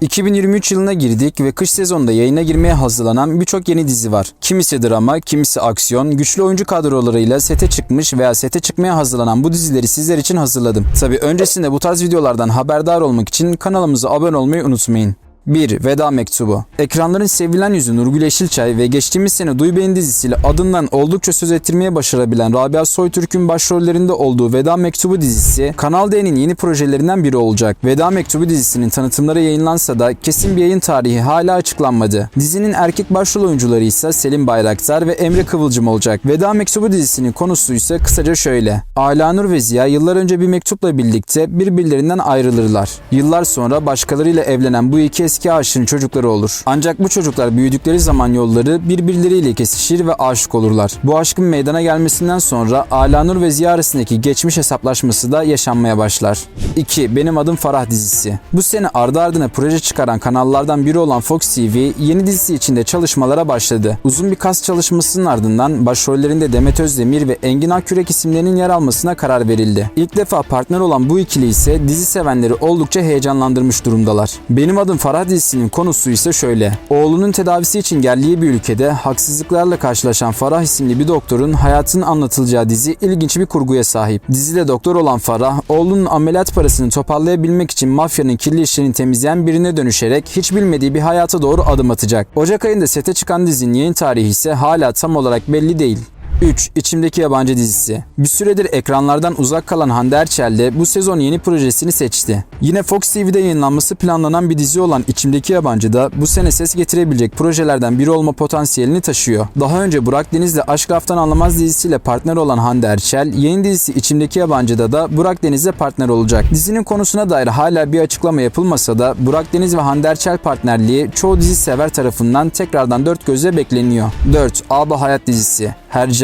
2023 yılına girdik ve kış sezonunda yayına girmeye hazırlanan birçok yeni dizi var. Kimisi drama, kimisi aksiyon, güçlü oyuncu kadrolarıyla sete çıkmış veya sete çıkmaya hazırlanan bu dizileri sizler için hazırladım. Tabi öncesinde bu tarz videolardan haberdar olmak için kanalımıza abone olmayı unutmayın. 1. Veda Mektubu Ekranların sevilen yüzü Nurgül Yeşilçay ve geçtiğimiz sene Duy Beni dizisiyle adından oldukça söz ettirmeye başarabilen Rabia Soytürk'ün başrollerinde olduğu Veda Mektubu dizisi Kanal D'nin yeni projelerinden biri olacak. Veda Mektubu dizisinin tanıtımları yayınlansa da kesin bir yayın tarihi hala açıklanmadı. Dizinin erkek başrol oyuncuları ise Selim Bayraktar ve Emre Kıvılcım olacak. Veda Mektubu dizisinin konusu ise kısaca şöyle. Alanur ve Ziya yıllar önce bir mektupla birlikte birbirlerinden ayrılırlar. Yıllar sonra başkalarıyla evlenen bu iki eski aşığın çocukları olur. Ancak bu çocuklar büyüdükleri zaman yolları birbirleriyle kesişir ve aşık olurlar. Bu aşkın meydana gelmesinden sonra Alanur ve Ziya arasındaki geçmiş hesaplaşması da yaşanmaya başlar. 2. Benim Adım Farah dizisi. Bu sene ardı ardına proje çıkaran kanallardan biri olan Fox TV yeni dizisi içinde çalışmalara başladı. Uzun bir kas çalışmasının ardından başrollerinde Demet Özdemir ve Engin Akkürek isimlerinin yer almasına karar verildi. İlk defa partner olan bu ikili ise dizi sevenleri oldukça heyecanlandırmış durumdalar. Benim Adım Farah dizisinin konusu ise şöyle. Oğlunun tedavisi için geldiği bir ülkede haksızlıklarla karşılaşan Farah isimli bir doktorun hayatının anlatılacağı dizi ilginç bir kurguya sahip. Dizide doktor olan Farah, oğlunun ameliyat parasını toparlayabilmek için mafyanın kirli işlerini temizleyen birine dönüşerek hiç bilmediği bir hayata doğru adım atacak. Ocak ayında sete çıkan dizinin yayın tarihi ise hala tam olarak belli değil. 3. İçimdeki Yabancı dizisi. Bir süredir ekranlardan uzak kalan Hande Erçel de bu sezon yeni projesini seçti. Yine Fox TV'de yayınlanması planlanan bir dizi olan İçimdeki Yabancı da bu sene ses getirebilecek projelerden biri olma potansiyelini taşıyor. Daha önce Burak Deniz'le Aşk Laftan Anlamaz dizisiyle partner olan Hande Erçel, yeni dizisi İçimdeki Yabancı'da da Burak Deniz'le partner olacak. Dizinin konusuna dair hala bir açıklama yapılmasa da Burak Deniz ve Hande Erçel partnerliği çoğu dizi sever tarafından tekrardan dört gözle bekleniyor. 4. Aba Hayat dizisi.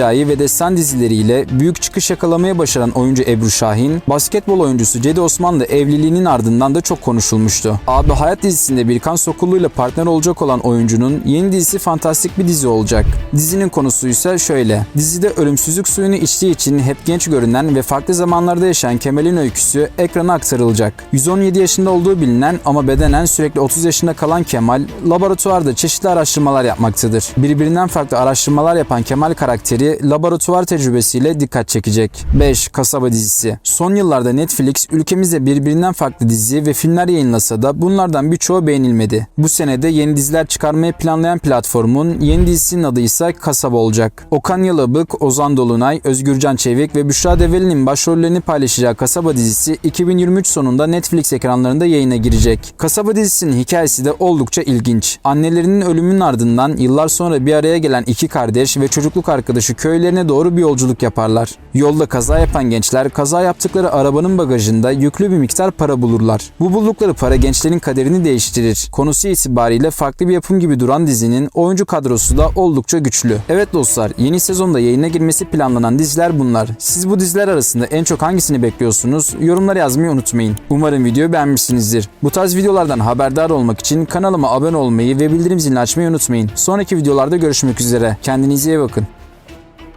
Hercai ve Destan dizileriyle büyük çıkış yakalamaya başaran oyuncu Ebru Şahin, basketbol oyuncusu Cedi Osman'la evliliğinin ardından da çok konuşulmuştu. Abi Hayat dizisinde Birkan Sokullu ile partner olacak olan oyuncunun yeni dizisi fantastik bir dizi olacak. Dizinin konusu ise şöyle. Dizide ölümsüzlük suyunu içtiği için hep genç görünen ve farklı zamanlarda yaşayan Kemal'in öyküsü ekrana aktarılacak. 117 yaşında olduğu bilinen ama bedenen sürekli 30 yaşında kalan Kemal, laboratuvarda çeşitli araştırmalar yapmaktadır. Birbirinden farklı araştırmalar yapan Kemal karakteri laboratuvar tecrübesiyle dikkat çekecek. 5. Kasaba dizisi. Son yıllarda Netflix ülkemizde birbirinden farklı dizi ve filmler yayınlasa da bunlardan birçoğu beğenilmedi. Bu senede yeni diziler çıkarmayı planlayan platformun yeni dizisinin adı ise Kasaba olacak. Okan Yalabık, Ozan Dolunay, Özgürcan Çevik ve Büşra Develi'nin başrollerini paylaşacağı Kasaba dizisi 2023 sonunda Netflix ekranlarında yayına girecek. Kasaba dizisinin hikayesi de oldukça ilginç. Annelerinin ölümünün ardından yıllar sonra bir araya gelen iki kardeş ve çocukluk arkadaşı köylerine doğru bir yolculuk yaparlar. Yolda kaza yapan gençler kaza yaptıkları arabanın bagajında yüklü bir miktar para bulurlar. Bu buldukları para gençlerin kaderini değiştirir. Konusu itibariyle farklı bir yapım gibi duran dizinin oyuncu kadrosu da oldukça güçlü. Evet dostlar yeni sezonda yayına girmesi planlanan diziler bunlar. Siz bu diziler arasında en çok hangisini bekliyorsunuz? Yorumlara yazmayı unutmayın. Umarım videoyu beğenmişsinizdir. Bu tarz videolardan haberdar olmak için kanalıma abone olmayı ve bildirim zilini açmayı unutmayın. Sonraki videolarda görüşmek üzere. Kendinize iyi bakın.